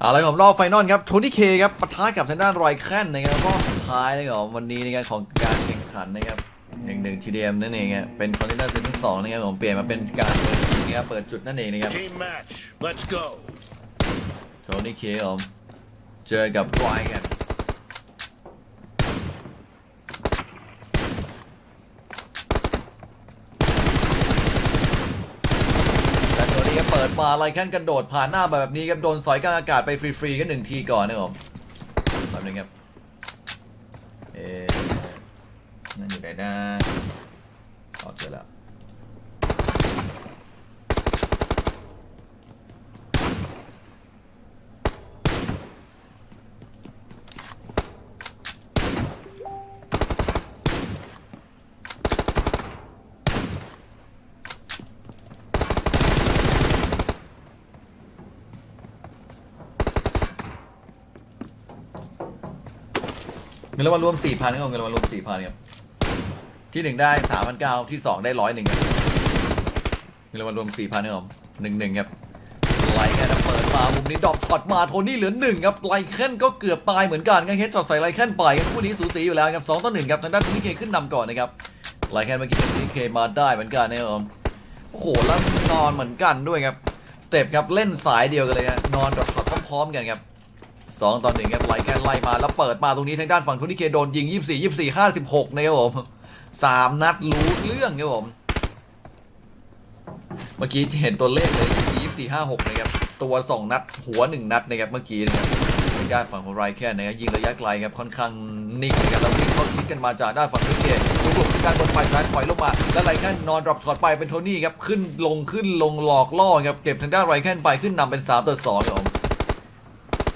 เอาละครับรอบไฟนอลครับโทนี่เคครับปะทะกับทางด้านรอยแคนนะครับรอบสุดท้ายนะครับวันนี้นะครับของการแข่งขันนะครับหนึ่งหนึ่งทีเดมนั่นเองครับเป็นคอนเทนเนอร์เซตที่สองนะครับผมเปลี่ยนมาเป็นการเปิดทีนะครับเปิดจุดนั่นเองนะครับ Team match. Let's go. โทนี่เคผมเจอกับรอยแคนแต่ตัวนี้ก็เปิด มาไรแคนกระโดดผ่านหน้าแบบนี้ครับโดนสอยกลางอากาศไปฟรีๆกันหนึ่งทีก่อนนะครับผมแป๊บนึงครับเอ๊ะนั่นอยู่ไหนนะออกเจอแล้ว เงินรางวัลรวม4,000ครับเงินรางวัลรวม4,000ครับที่1ได้3,900ที่2ได้101ครับเงินรางวัลรวม4,000ครับ1-1ครับไลแคนเปิดมามุมนี้ดรอปช็อตมาโทนี่เหลือ1ครับไลแคนก็เกือบตายเหมือนกันครับเฮดช็อตใส่ไลแคนไปครับคู่นี้สูสีอยู่แล้วครับ2ต่อ1ครับทางด้านทีเคขึ้นนำก่อนนะครับไลแคนเมื่อกี้ทีเคมาได้เหมือนกันนะครับโอ้โหแล้วนอนเหมือนกันด้วยครับสเต็ปครับเล่นสายเดียวกันเลยครับนอนดรอปช็อตพร้อมๆกันครับ สองต่อหนึ่งครับไลแค่ไล่มาแล้วเปิดมาตรงนี้ทางด้านฝั่งทุนนิเคโดนยิง 24 24 56นะครับผมสามนัดรู้เรื่องครับผมเมื่อกี้เห็นตัวเลขเลย24 56นะครับตัว 2 นัดหัว 1 นัดนะครับเมื่อกี้นะครับทางด้านฝั่งของไรแค่นะครับยิงระยะไกลครับค่อนข้างนิ่งนะครับแล้ววิ่งเข้าคิดกันมาจากด้านฝั่งทุนนิเคลูกหลบที่การบนไฟนั้นถอยลงมา แล้วไรแค่นอนดรอปช็อตไปเป็นโทนี่ครับขึ้นลงขึ้นลงหลอกล่อครับเก็บทางด้านไรแค่ไปขึ้นนำเป็น3ต่อ2ครับผม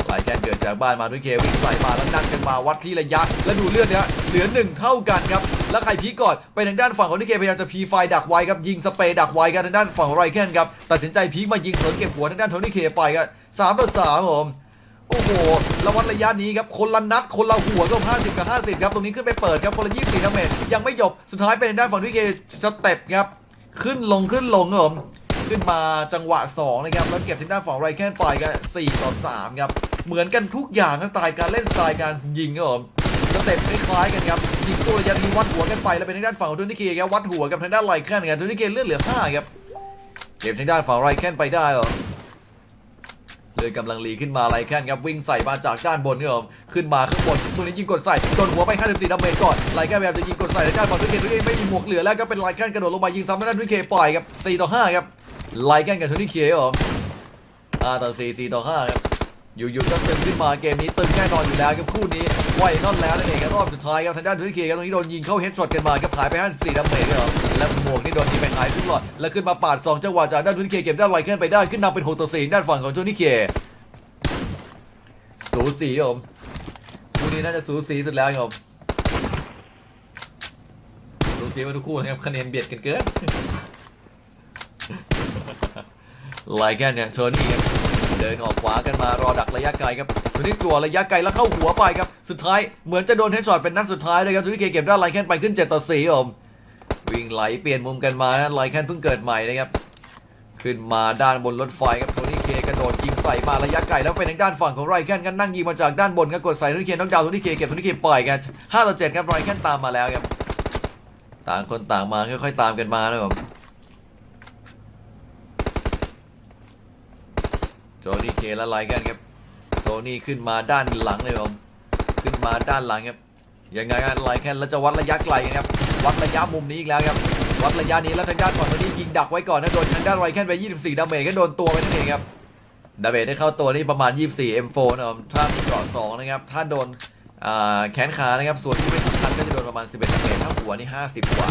สายแกนเกิ ดจากบ้านมาด้วยเกวิ่งใส่มาแล้วนั่งกันมาวัดที่ระยะ แล้วดูเลือดเนี่ยเหลือหนึ่งเท่ากันครับแล้วใครพีก่อนไปทางด้านฝั่งของนิเกพยายามจะพีไฟดักไว้ครับยิงสเปรย์ดักไว้ครับทางด้านฝั่งไรแคนครับตัดสินใจพีคมายิงเสริเก็บหัวทางด้านโทนี่เคไปครับสามต่อสามผมโอ้โหแล้ววัดระยะนี้ครับ คนละนัด คนละหัวก็ห้าสิบกับห้าสิบครับ ตรงนี้ขึ้นไปเปิดครับ คนละยี่สิบสี่ดาเมจยังไม่จบ สุดท้ายเป็นทางด้านฝั่งที่เคสเต็ปครับ ขึ้นลงขึ้นลงครับผม ขึ้นมาจังหวะ2นะครับแล้วเก็บทางด้านฝั่งไรแคนไปก็4ต่อ3ครับเหมือนกันทุกอย่างสไตล์การเล่นสไตล์การยิงครับผมสเต็ปคล้ายๆกันครับยิงตัวระยะนี้วัดหัวกันไปแล้วเป็นทางด้านฝั่งของทุนิเคครับวัดหัวกับทางด้านไรแคนครับทุนิเคเลือดเหลือ5ครับเก็บทางด้านฝั่งไรแคนไปได้เหรอเลยกำลังรีขึ้นมาไรแคนครับวิ่งใส่มาจากด้านบนครับผมขึ้นมาข้างบนตรงนี้ยิงกดใส่โดนหัวไป54ดาเมจก่อนไรแคนพยายามจะยิงกดใส่ทางด้านฝั่งทุนิเคทุนิเคไม่มีหมวกเหลือแล้วก็เป็นไรแคนกระโดดลงมายิงซ้ำทางด้านทุนิเคปล่อยครับ4ต่อ5ครับ ไล่กันกับทุนที่เคครับผมห้าต่อสี่สี่ต่อห้าครับอยู่ๆก็ตึงขึ้นมาเกมนี้ตึงแน่นอนอยู่แล้วครับคู่นี้ไวนั่นแล้วนั่นเองครับรอบสุดท้ายครับทางด้านทุนที่เคครับตรงนี้โดนยิงเข้าเฮดช็อตกันมาครับหายไป54ดาเมจครับแล้วหมวกนี่โดนยิงไปหายทุกหลอดแล้วขึ้นมาปาด2จังหวะจากด้านทุนที่เคเก็บด้านไวขึ้นไปได้ขึ้นนำเป็น6ต่อ4ด้านฝั่งของทุนที่เคสูสีครับผมคู่นี้น่าจะสูสีสุดแล้วครับสูสีมาทุกคู่นะครับคะแนนเบียดกันเกิน ไลแกนเนี่ยโทนี่ครับเดินออกขวากันมารอดักระยะไกลครับโทนี่กลัวระยะไกลแล้วเข้าหัวไปครับสุดท้ายเหมือนจะโดนเฮดช็อตเป็นนัดสุดท้ายเลยครับโทนี่เคเก็บได้ไลแคนไปขึ้น7ต่อ4ครับผมวิ่งไหลเปลี่ยนมุมกันมาไลแคนเพิ่งเกิดใหม่นะครับขึ้นมาด้านบนรถไฟครับโทนี่เคกระโดดยิงใส่มาระยะไกลแล้วเป็นทางด้านฝั่งของไรแคนกันนั่งยิงมาจากด้านบนครับกดใส่โทนี่เคน้องดาวโทนี่เคเก็บโทนี่เคปล่อยกัน5ต่อ7ครับไรแคนตามมาแล้วครับต่างคนต่างมาค่อยๆตามกันมานะครับ โจนี่เคและไลกันครับโจนี่ขึ้นมาด้านหลังเลยผมขึ้นมาด้านหลังครับยังไงกันไลแคนแล้วจะวัดระยะไกลครับ วัดระยะมุมนี้อีกแล้วครับ วัดระยะนี้แล้วทางด้านฝั่งโจนี่ยิงดักไว้ก่อนนะโดนทางด้านไลแคนไป24 ดาเมจก็โดนตัวไปนั่นเองครับดาเมจได้เข้าตัวนี่ประมาณ 24 M4 นะครับถ้ามีเกราะ2นะครับถ้าโดนแขนขานะครับส่วนที่ไม่สำคัญก็จะโดนประมาณ 11 ดาเมจถ้าหัวนี่ 50 กว่า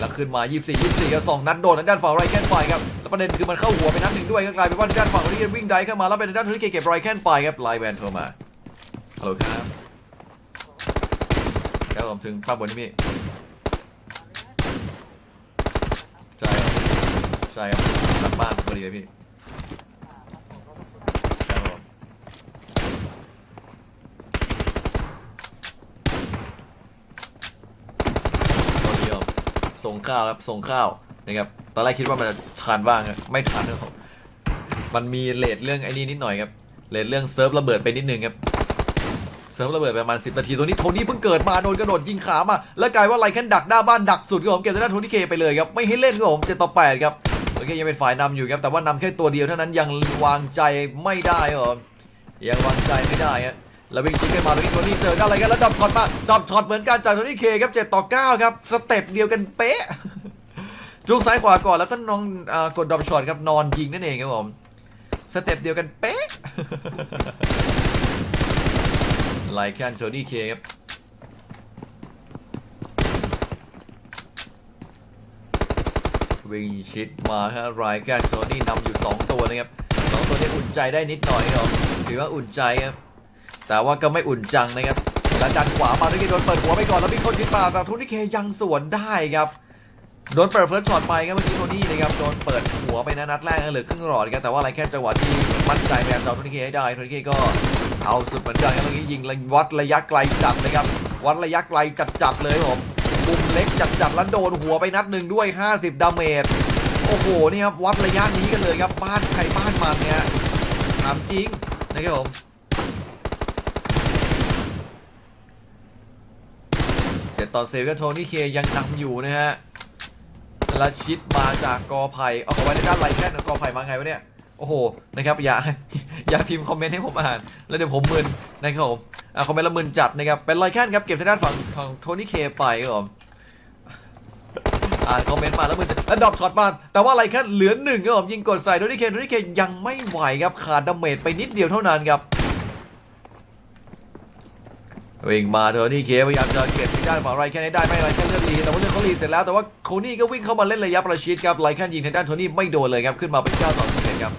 นี่แล้วขึ้นมา 24 24ก็สองนัดโดนทางด้านฝั่งไรแคนไปครับแล้วประเด็นคือมันเข้าหัวไปนัดหนึ่งด้วยก็กลายเป็นว่าด้านฝั่งที่วิ่งได้เข้ามาแล้วเป็นด้านที่เก็บไรแคนไปครับไลแวนโทรมาฮัลโหลครับครับผมถึงภาพบนนี่ใช่ครับใช่ครับหลังบ้านพอดีเลยพี่ครับผมพอดีครับ ส่ง ข้าวครับส่งข้าวนะครับตอนแรกคิดว่ามันจะทานบ้างไม่ทานนะครับมันมีเลทเรื่องไอ้นี่นิดหน่อยครับเลทเรื่องเซิร์ฟระเบิดไปนิดนึงครับเซิร์ฟระเบิดไปประมาณ10นาทีตัวนี้โทนี่เพิ่งเกิดมาโดนกระโดดยิงขามาแล้วกลายว่าไลแคนดักหน้าบ้านดักสุดครับผมเก็บทางด้นโทนี่เคไปเลยครับไม่ให้เล่นครับผม7ต่อ8ครับโอเคยังเป็นฝ่ายนำอยู่ครับแต่ว่านำแค่ตัวเดียวเท่านั้นยังวางใจไม่ได้ครับยังวางใจไม่ได้ครับ แล้ววิ่งชิงกันมาตรงนี้โทนี่เจอได้อะไรกันแล้วดับช็อตมาดับช็อตเหมือนกันจากโทนี่เคครับ7ต่อ9ครับสเต็ปเดียวกันเป๊ะจุกซ้ายขวาก่อนแล้วก็น้องกดดรอปช็อตครับนอนยิงนั่นเองครับผมสเต็ปเดียวกันเป๊ะไลแคนโจนี่เคครับวิ่งชิดมาฮะไรแคนโจนี่นำอยู่ 2 ตัวนะครับสองตัวนี้อุ่นใจได้นิดหน่อยครับถือว่าอุ่นใจครับ แต่ว่าก็ไม่อุ่นจังนะครับแล้วดันขวามาด้วยกันโดนเปิดหัวไปก่อนแล้ววิ่งเข้าชิดมาแต่ทุนนิเคยังสวนได้ครับโดนเปิดเฟิร์สช็อตไปครับเมื่อกี้โทนี่นะครับโดนเปิดหัวไปนะนัดแรกเหลือครึ่งหลอดครับแต่ว่าอะไรแค่จังหวะที่มั่นใจพยายามจะเอาโทนี่เคให้ได้โทนี่เคก็เอาสุดเหมือนกันครับเมื่อกี้ยิงวัดระยะไกลจัดเลยครับวัดระยะไกลจัดๆเลยครับผมมุมเล็กจัดๆแล้วโดนหัวไปนัดหนึ่งด้วย 50 ดาเมจโอ้โหนี่ครับวัดระยะนี้กันเลยครับบ้านใครบ้านมันเนี่ยถามจริงนะครับผม ต่อเซฟก็โทนี่เคยังนำอยู่นะฮะและชิดมาจากกอไผ่เอาเข้าไว้ในด้านไหลแค่กอไผ่มาไงวะเนี่ย โอ้โห นะครับ อย่า อย่าพิมพ์คอมเมนต์ให้ผมอ่าน แล้วเดี๋ยวผมมึนนะครับผมอ่าคอมเมนต์ละมึนจัดนะครับ เป็นไลแคนครับ เก็บทางด้านฝั่งของโทนี่เคไปครับผมอ่านคอมเมนต์มาแล้วมึนจัดแล้วดรอปช็อตมา แต่ว่าไลแคนเหลือหนึ่งครับผมยิงกดใส่โทนี่เคโทนี่เคยังไม่ไหวครับ ขาดดาเมจไปนิดเดียวเท่านั้นครับ วิ่งมาเธอนี่เคพยายามจะเก็บที่ด้านฝั่งไรแคนให้ได้ไม่ไรแคนเลือดรีแต่ว่าเลือดเขารีเสร็จแล้วแต่ว่าโคนี่ก็วิ่งเข้ามาเล่นระยะประชิดครับไรแคนยิงทางด้านโทนี่ไม่โดนเลยครับขึ้นมาเป็น9ต่อ11ครับ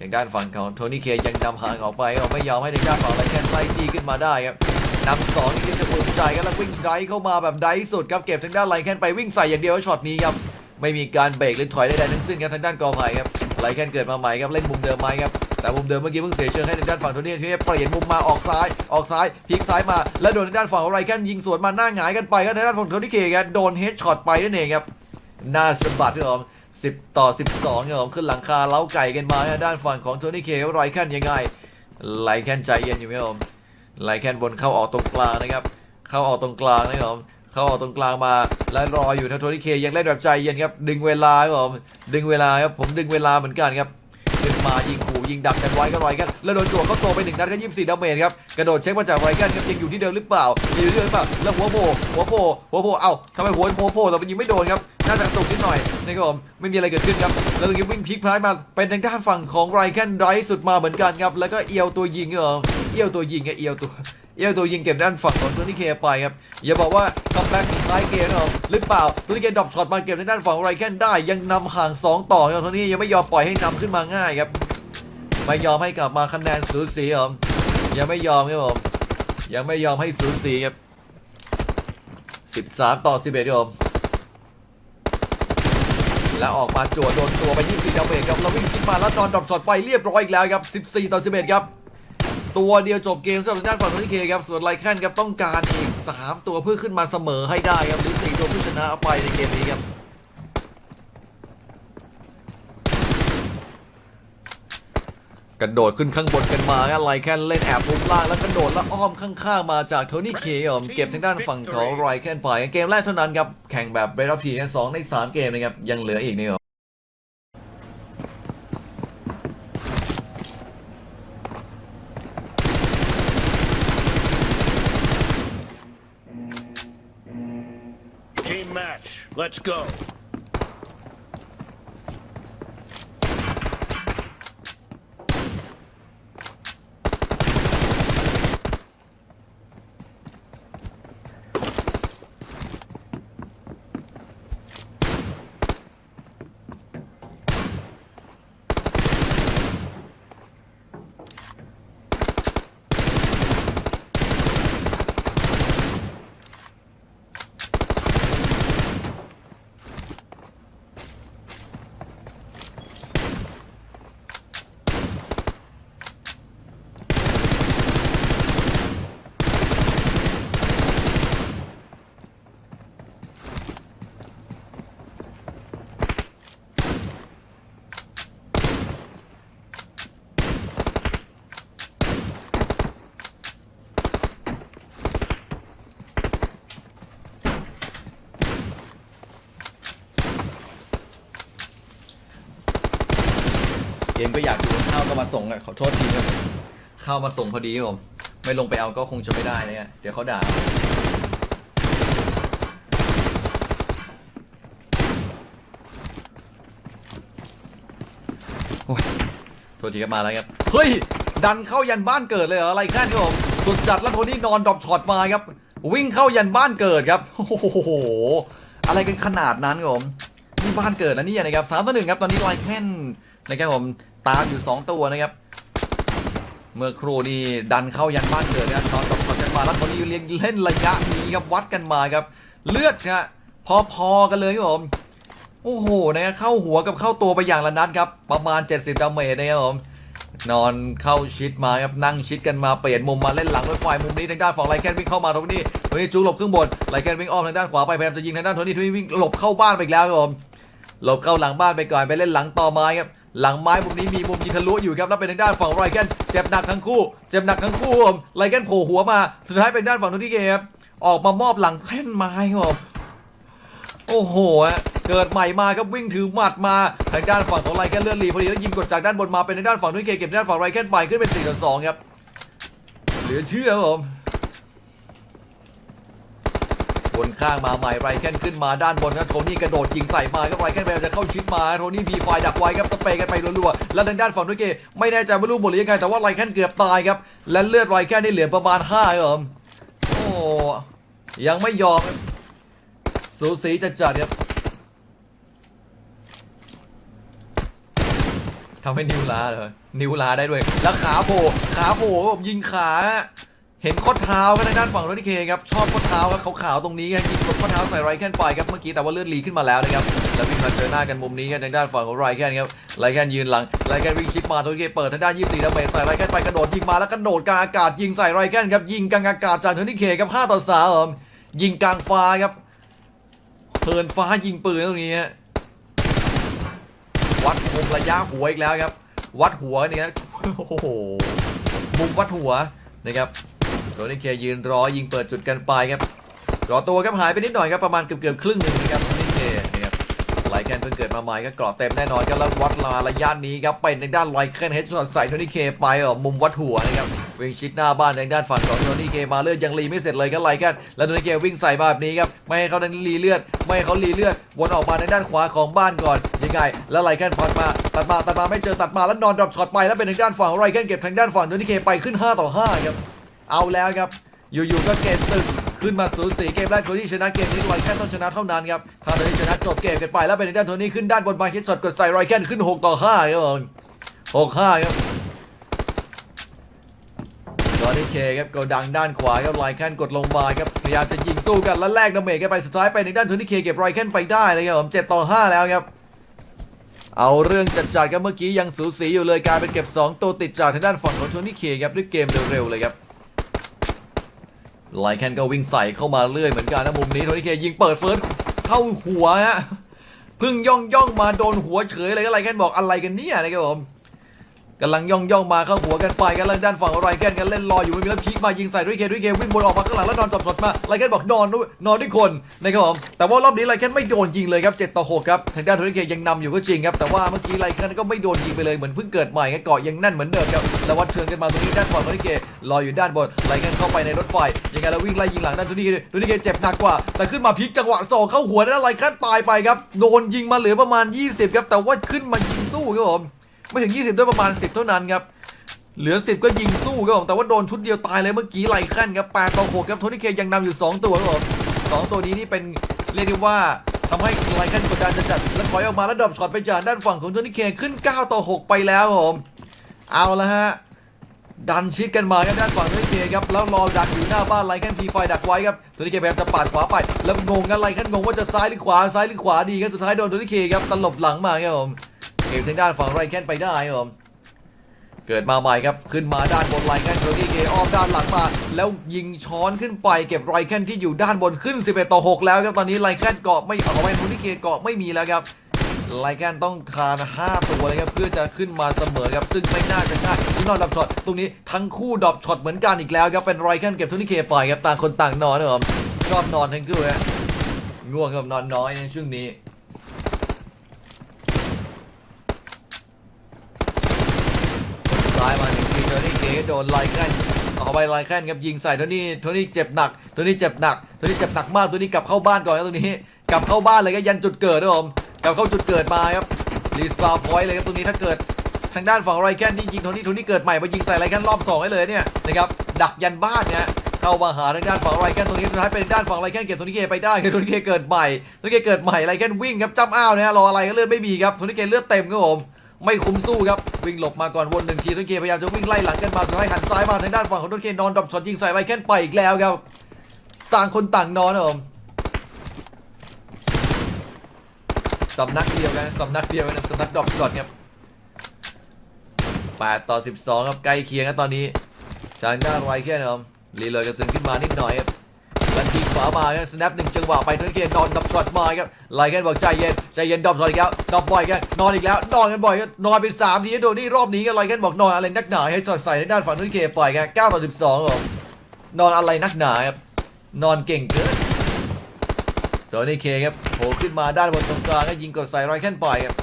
ทางด้านฝั่งของโทนี่เคยังนำห่างออกไปครับไม่ยอมให้ทางด้านฝั่งไรแคนไล่จี้ขึ้นมาได้ครับนำสองนี่จะอุ่นใจครับแล้ววิ่งไดร์เข้ามาแบบไดร์สุดครับเก็บทางด้านไรแคนไปวิ่งใส่อย่างเดียวช็อตนี้ครับไม่มีการเบรกหรือถอยใดๆทั้งสิ้นครับทางด้านกอไผ่ครับไรแคนเกิดมาใหม่ครับเล่นมุมเดิมไหมครับ แต่มุมเดิมเมื่อกี้เพิ่งเสียเชิงให้ทางด้านฝั่งโทนี่ที่เปลี่ยนมุมมาออกซ้ายออกซ้ายพลิกซ้ายมา แล้วโดนทางด้านฝั่งองไรแคนยิงสวนมาหน้าหงายกันไปก็ทางด้านฝั่งโทนี่เคครับโดนเฮดช็อตไปนั่นเองครับหน้าสะบัดครับผม10ต่อ12ครับผมขึ้นหลังคาเล้าไก่กันมาด้านฝั่งของโทนี่เคไรแคนยังไงไรแคนใจเย็นอยู่ไหมครับผมไรแคนบนเข้าออกตรงกลางนะครับ เข้าออกตรงกลางนะครับผมเข้าออกตรงกลางมา แล้วรออยู่นะโทนี่เคยังเล่นแบบใจเย็นครับดึงเวลาครับผมดึงเวลาครับผมดึงเวลาเหมือนกันครับขึ้นมายิงขู่ ยิงดักกันไว้ก็ไวกันแล้วโดนจั่วเข้าตัวไปหนึ่งนัดก็ยี่สิบสี่ดาเมจครับกระโดดเช็คมาจากไรกันครับยังอยู่ที่เดิมหรือเปล่าอยู่ที่เดิมหรือเปล่าแล้วหัวโผหัวโผหัวโผเอ้าทำไมหัวโผโผล่แต่มันยิงไม่โดนครับน่าจะตกนิดหน่อยนะครับผมไม่มีอะไรเกิดขึ้นครับแล้วตรงนี้วิ่งพลิกพลายมาเป็นทางด้านฝั่งของไรแคนไรสุดมาเหมือนกันครับแล้วก็เอียวตัวยิงครับเอียวตัวยิงไงเอียวตัวเอียวตัวยิงเก็บด้านฝั่งของตัวนี้เคไปครับ อย่าบอกว่าคัมแบ็กท้ายเกมนะครับหรือเปล่าตัวนี้เคดรอปช็อตมาเก็บทางด้านฝั่งไรแคนได้ ยังนำห่างสองต่อครับตัวนี้ยังไม่ยอมปล่อยให้นำขึ้นมาง่ายครับ ไม่ยอมให้กลับมาคะแนนสูสีครับยังไม่ยอมครับผมยังไม่ยอมให้สูสีครับ13ต่อ11ครับผมแล้วออกมาจั่วโดนตัวไป24ดาเมจครับแล้ววิ่งขึ้นมาแล้วจอนดรอปช็อตไปเรียบร้อยอีกแล้วครับ14ต่อ11ครับตัวเดียวจบเกมสำหรับทางด้านฝั่งทนี่เคครับส่วนไลแคนครับต้องการอีก 3 ตัวเพื่อขึ้นมาเสมอให้ได้ครับหรือ4ตัวเพื่อชนะไปในเกมนี้ครับ กระโดดขึ้นข้างบนกันมาครับไลแคนเล่นแอบมุมล่างแล้วกระโดดแล้วอ้อมข้างๆมาจากโทนี่เคครับผมเก็บทางด้านฝั่งของไรแคนไปเกมแรกเท่านั้นครับแข่งแบบเบรดพีสองใน3เกมนะครับยังเหลืออีกนี่ครับ Team match. Let's go. ส่งอะขอโทษทีครับข้ามาส่งพอดีครับผม ไม่ลงไปเอาก็คงจะไม่ได้นะฮะเดี๋ยวเขาด่าโอ้ยโทษทีครับมาแล้วครับ เฮ้ย ดันเข้ายันบ้านเกิดเลยเหรออะไรแค่นี้ครับผมสุดจัดแล้วโทนี่นอนดรอปช็อตมาครับ วิ่งเข้ายันบ้านเกิดครับโอ้โหอะไรกันขนาดนั้นครับผมนี่บ้านเกิดนะนี่นะครับสามต่อหนึ่งครับตอนนี้ไลแคนนะครับผม ตามอยู่ 2 ตัวนะครับ เมื่อครูนี่ดันเข้ายันบ้านเกิดนะครับนอนดรอปช็อตกันมาแล้วโทนี่เล่นเล่นระยะนี้ครับวัดกันมาครับ เลือดนะพอๆกันเลยครับผมโอ้โหนะเข้าหัวกับเข้าตัวไปอย่างละนัดครับ ประมาณ 70ดาเมจนะครับผมนอนเข้าชิดมาครับนั่งชิดกันมาเปลี่ยนมุมมาเล่นหลังด้วยไฟมุมนี้ทางด้านฝั่งไลแคนวิ่งเข้ามาตรงนี้โทนี่จูหลบขึ้นบนไลแคนวิ่งอ้อมทางด้านขวาไปพยายามจะยิงทางด้านโทนี่ทนี่วิ่งหลบเข้าบ้านไปอีกแล้วครับผมหลบเข้าหลังบ้านไปก่อนไปเล่นหลังต่อไม้ครับ หลังไม้มุมนี้มีมุมยิงทะลุอยู่ครับแล้วเป็นทางด้านฝั่งไลแคนเจ็บหนักทั้งคู่เจ็บหนักทั้งคู่ครับผมไลแคนโผล่หัวมาสุดท้ายเป็นด้านฝั่งโทนี่เกมครับออกมามอบหลังแท่นไม้ครับผมโอ้โหเกิดใหม่มาครับวิ่งถือหมัดมาทางด้านฝั่งของไรแคนเลื่อนลีพอดีแล้วยิงกดจากด้านบนมาเป็นทางด้านฝั่งนุ้ยเคเก็บด้านฝั่งไรแคนไปขึ้นเป็น4ต่อ2ครับเหลือเชื่อครับผม บนข้างมาใหม่ไรแคนขึ้นมาด้านบนครับโทนี่กระโดดยิงใส่มาครับไรแคนพยายามจะเข้าชิดมาโทนี่พีไฟดักไว้ครับสเปรย์กันไปรัวๆแล้วทางด้านฝั่งนุ้ยเคไม่แน่ใจว่าลูกหมดหรือยังไงแต่ว่าไรแคนเกือบตายครับและเลือดไรแคนนี่เหลือประมาณ5ครับผมโอ้ยังไม่ยอมสูสีจัดจัดๆครับทำให้นิวลาเหรอนิวลาได้ด้วยแล้วขาโผล่ขาโผล่ผมยิงขา เห็นข้อเท้ากันในด้านฝั่งโรนิเคครับชอบข้อเท้าครับขาวๆตรงนี้ครับยิงข้อเท้าใส่ไรแคนไปครับเมื่อกี้แต่ว่าเลือดลีขึ้นมาแล้วนะครับแล้ววิ่งมาเจอหน้ากันมุมนี้ครับทางด้านฝั่งของไรแคนครับไรแคนยืนหลังไรแคนวิ่งชิดมาโรนิเคเปิดทางด้าน24ดาเมจใส่ไรแคนไปกระโดดยิงมาแล้วกระโดดกลางอากาศยิงใส่ไรแคนครับยิงกลางอากาศจากโรนิเคครับ5ต่อ3ครับยิงกลางฟ้าครับเทินฟ้ายิงปืนตรงนี้วัดมุมระยะหัวอีกแล้วครับ วัดหัวนี่นะโอ้โหมุมวัดหัวนะครับ โดนี่เคยืนรอยิงเปิดจุดกันไปครับรอตัวครับหายไปนิดหน่อยครับประมาณเกือบเกือบครึ่งหนึ่งนะครับโดนี่เคนะครับไลแคนเพิ่งเกิดมาใหม่ก็กรอบเต็มแน่นอนครับแล้ววัดลาระยะนี้ครับไปในด้านไลแคนเฮดช็อตใส่โดนี่เคไปเออมุมวัดหัวนะครับวิ่งชิดหน้าบ้านในด้านฝั่งของโดนี่เคมาเลือดยังรีไม่เสร็จเลยครับไลแคนแล้วโดนี่เควิ่งใส่มาแบบนี้ครับไม่ให้เขาดันรีเลือด ไม่ให้เขารีเลือดวนออกมาในด้านขวาของบ้านก่อนยังไง แล้วไลแคนพัดมาตัดมาตัดมาไม่เจอตัดมาแล้วนอนดรอปช็อตไปแล้วเป็นทางด้านฝั่งของไรแคนเก็บทางด้านฝั่งโดนี่เคไปขึ้น 5 ต่อ 5 ครับ เอาแล้วครับ อยู่ๆก็เกมตึงขึ้นมาสูสีเกมแรกโทนี่ชนะเกมนี้ไรแคนต้องชนะเท่านั้นครับถ้าโทนี่ชนะจบเกมกันไปแล้วเป็นด้านโทนี่ขึ้นด้านบนมาคิดช็อตกดใส่ไรแคนขึ้น 6 ต่อ5ครับผม6 5ครับตอนนี้เคครับก็ดังด้านขวาครับไรแคนกดลงมาครับพยายามจะยิงสู้กันแล้วแลกดาเมจกันไปสุดท้ายไปในด้านโทนี่เคเก็บไรแคนไปได้เลยครับผม7ต่อ5แล้วครับเอาเรื่องจัดๆครับเมื่อกี้ยังสูสีอยู่เลยกลายเป็นเก็บ 2 ตัวติดจากทางด้านฝั่งของโทนี่เคครับด้วยเกมเร็วๆเลยครับ ไลแคนก็วิ่งใส่เข้ามาเรื่อยเหมือนกันนะมุมนี้โทนี่เคยิงเปิดเฟิร์สเข้าหัวฮะพึ่งย่องย่องมาโดนหัวเฉยเลยก็ไลแคนบอกอะไรกันเนี่ยนะครับผม กำลังย่องย่องมาเข้าหัวกันไปกันแล้วด้านฝั่งองไรแคนกันเล่นรออยู่ไม่มีแล้วพีกมายิงใส่ด้วยเคด้วยเควิ่งบนออกมาข้างหลังแล้วนอนจอบสดมาไรแคนบอกนอนด้วยนอนด้วยคนนะครับผมแต่ว่ารอบนี้ไรแคนไม่โดนยิงเลยครับ7ต่อ6ครับทางด้านโทนี่เคยังนำอยู่ก็จริงครับแต่ว่าเมื่อกี้ไรแคนก็ไม่โดนยิงไปเลยเหมือนเพิ่งเกิดใหม่ครับเกาะยังแน่นเหมือนเดิมครับแล้ววัดเชิงกันมาตรงนี้ด้านฝั่งโทนี่เครออยู่ด้านบนไรแคนเข้าไปในรถไฟยังไงแล้ววิ่งไล่ยิงหลังด้านโทนี่เคโทนี่เคเจ็บหนักกว่า แต่ขึ้นมาพลิกจังหวะสองเข้าหัวแล้วไรแคนตายไปครับโดนยิงมาเหลือประมาณ 20ครับแต่ว่าขึ้นมายิงสู้ครับผม ไม่ถึง 20 ด้วยประมาณ 10 เท่านั้นครับ เหลือ 10 ก็ยิงสู้ครับผมแต่ว่าโดนชุดเดียวตายเลยเมื่อกี้ไล่แค่นครับ8ต่อ6ครับโทนี่เคยังนำอยู่ 2 ตัวครับผมสองตัวนี้นี่เป็นเรียกได้ว่าทำให้ไลแคนกดดันจะจัดแล้วถอยออกมาแล้วดรอปช็อตไปจากด้านฝั่งของโทนี่เคขึ้น 9 ต่อ 6 ไปแล้วครับผม เอาละฮะ ดันชิดกันมาครับด้านฝั่งโทนี่เคครับแล้วรอดักอยู่หน้าบ้านไลแคนทีไฟดักไว้ครับโทนี่เคพยายามจะปาดขวาไป แล้วงงกันไลแคนงงว่าจะซ้ายหรือขวาซ้ายหรือขวาดีครับสุดท้ายโดนโทนี่เคครับตลบหลังมาครับผมเก็บทางด้านฝั่งไลแคนไปได้ครับผมเกิดมาใหม่ครับ ขึ้นมาด้านบนไลแคนโทนี่เคอ้อด้านหลังมา แล้วยิงช้อนขึ้นไปเก็บไรแคนที่อยู่ด้านบนขึ้น 11 ต่อ 6 แล้วครับตอนนี้ไลแคนเกาะไม่เอาไว้โทนี่เคเกาะไม่มีแล้วครับไลแคนต้องทาน5ตัวเลยครับเพื่อจะขึ้นมาเสมอครับซึ่งไม่น่าจะง่ายที่นอนดับช็อตตรงนี้ทั้งคู่ดอปช็อตเหมือนกันอีกแล้วครับเป็นไรแคนเก็บโทนี่เคไปครับต่างคนต่างนอนนะครับชอบนอนทั้งคู่ฮะง่วงกับนอนน้อยในช่วงนี้ นี้ โดนไลแคนเอาไปไลแคนครับยิงใส่โทนี่โทนี่เจ็บหนักโทนี่เจ็บหนักโทนี่เจ็บหนักมากโทนี่กลับเข้าบ้านก่อนครับตรงนี้ กลับเข้าบ้านเลยก็ยันจุดเกิดนะผมกลับเข้าจุดเกิดมาครับรีสปาพอยต์เลยครับตรงนี้ถ้าเกิดทางด้านฝั่งไรแคนที่ยิงโทนี่โทนี่เกิดใหม่มายิงใส่ไรแคนรอบสองให้เลยเนี่ยนะครับดักยันบ้านเนี่ยเข้ามาหาทางด้านฝั่งไรแคนตรงนี้สุดท้ายเป็นด้านฝั่งไรแคนเก็บโทนี่เคไปได้ครับโทนี่เคเกิดใหม่โทนี่เคเกิดใหม่ไรแคนวิ่งครับจ้ำอ้าวนะฮะรออะไรก็เลือดไม่มีครับโทนี่เคเลือดเต็มครับผม ไม่คุ้มสู้ครับ วิ่งหลบมาก่อนวนหนึ่งทีโทนี่เคพยายามจะวิ่งไล่หลังกันมาสุดท้ายหันซ้ายมาทางด้านฝั่งของโทนี่เคนอนดรอปช็อตยิงใส่ไรแคนไปอีกแล้วครับ ต่างคนต่างนอนครับผมสำนักเดียวกันสำนักเดียวกันสำนักดรอปช็อตครับ8ต่อ 12 ครับใกล้เคียงครับตอนนี้ทางด้านไรแค่นะครับรีเลยกระซึนขึ้นมานิดหน่อยครับ ขวามาครับสแนปหนึ่งจังหวะไปทุนเกียนนอนดับช็อตมาครับไรแค่บอกใจเย็นใจเย็นดอปช็อตอีกแล้วดอปบ่อยกันนอนอีกแล้วนอนกันบ่อยครับนอนเป็นสามทีโดนนี่รอบนี้ก็ไรแค่บอกนอนอะไรนักหนาให้จอดใส่ในด้านฝั่งทุนเกียนปล่อยกัน9ต่อ12ครับนอนอะไรนักหนาครับนอนเก่งเกินโจนี่เคครับโผล่ขึ้นมาด้านบนตรงกลางก็ยิงกดใส่ไรแค่ปล่อยครับ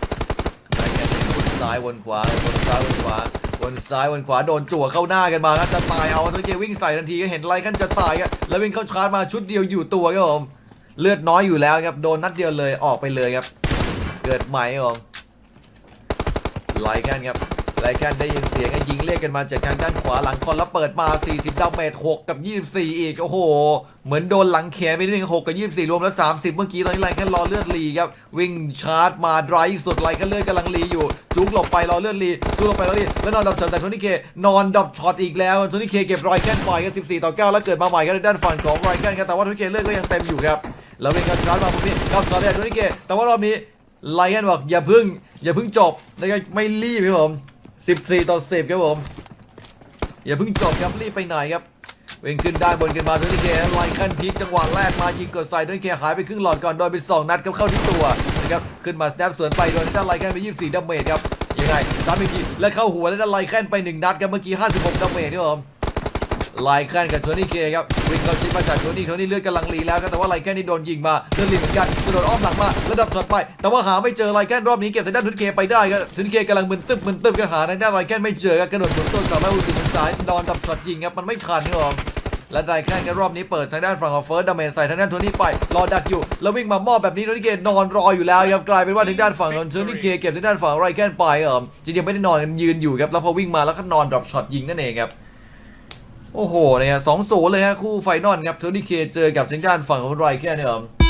ไรแค่นี้วนซ้ายวนขวาวนซ้ายวนขวา วนซ้ายวนขวาโดนจั่วเข้าหน้ากันมาครับจะตายเอาทั้งเกวิ่งใส่ทันทีก็เห็นไรขั้นจะตายครับแล้ววิ่งเข้าชาร์จมาชุดเดียวอยู่ตัวครับผมเลือดน้อยอยู่แล้วครับโดนนัดเดียวเลยออกไปเลยครับ เกิดใหม่ครับผมไลแคนครับ ไลแคนได้ยินเสียงยิงเรียกกันมาจากทางด้านขวาหลังคอนแล้วเปิดมา 40ดาเมจ6กับ 24 อีก โอ้โห เหมือนโดนหลังแขนไปนิดนึง6กับ 24 รวมแล้ว 30 เมื่อกี้ตอนนี้ไลแคนรอเลือดรีครับ วิ่งชาร์จมาดรฟ์สุดไลแคนเลือดกำลังรีอยู่ จุกหลบไปรอเลือดรีจุกหลบไปรอรีแล้วนอนดับช็อตแต่โทนี่เคนอนดับช็อตอีกแล้วโทนี่เคเก็บรอยแคนไปกัน14 ต่อ 9 แล้วเกิดมาใหม่กันในด้านฝั่งของรอยแคนครับแต่ว่าโทนี่เคเลือดก็ยังเต็มอยู่ครับแล้ววิ่งเข้าชาร์จมาปุ๊บนี้เข้าชาร์จได้โทนี่เคแต่ว่ารอบนี้ไลแคนบอกอย่าพึ่งอย่าพึ่งจบนะครับไม่รีบครับผม 14 ต่อ 10 ครับผม อย่าเพิ่งจบครับรีบไปไหนครับ เวงขึ้นได้บนขึ้นมาโทนี่เคไลแคนพีคจังหวะแรกมายิงกดใส่โทนี่เคหายไปครึ่งหลอดก่อนโดนไป 2 นัดครับเข้าที่ตัวนะครับขึ้นมาสแนปสวนไปโดนด้านไลแคนไป 24ดาเมจครับยังไงสามอีกทีและเข้าหัวแล้วด้านไลแคนไป 1 นัดครับเมื่อกี้ 56ดาเมจครับผม ไลแคนกับโทนี่เคครับวิ่งเข้าชิดมาจากโทนี่โทนี่เลือดกำลังรีแล้วครับแต่ว่าไลแคนนี่โดนยิงมาเลือดรีเหมือนกันกระโดดอ้อมหลังมาแล้วดับช็อตไป แต่ว่าหาไม่เจอไลแคนรอบนี้เก็บทางด้านโทนี่เคไปได้ครับโทนี่เคกำลังมึนตึบมึนตึบก็หาทางด้านไลแคนไม่เจอครับกระโดดหมุนตัวกลับมาอุติมันซ้ายนอนดับช็อตยิงครับมันไม่ทันครับและไลแคนกันรอบนี้เปิดทางด้านฝั่งของเฟิร์สดาเมจใส่ทางด้านโทนี่ไป รอดักอยู่ แล้ววิ่งมามอบแบบนี้โทนี่เคนอนรออยู่แล้วครับกลายเป็นว่าทางด้านฝั่งของโทนี่เคเก็บทางด้านฝั่งไลแคนไปเออจริงๆไม่ได้นอนยืนอยู่ครับแล้วพอวิ่งมาแล้วก็นอนดรอปช็อตยิงนั่นเองครับ โอ้โหเนี่ยสองศูนย์เลยฮะคู่ไฟนอลครับเทอร์นี่เคเจอกับทางด้านฝั่งของไรแค่เนี่ยครับ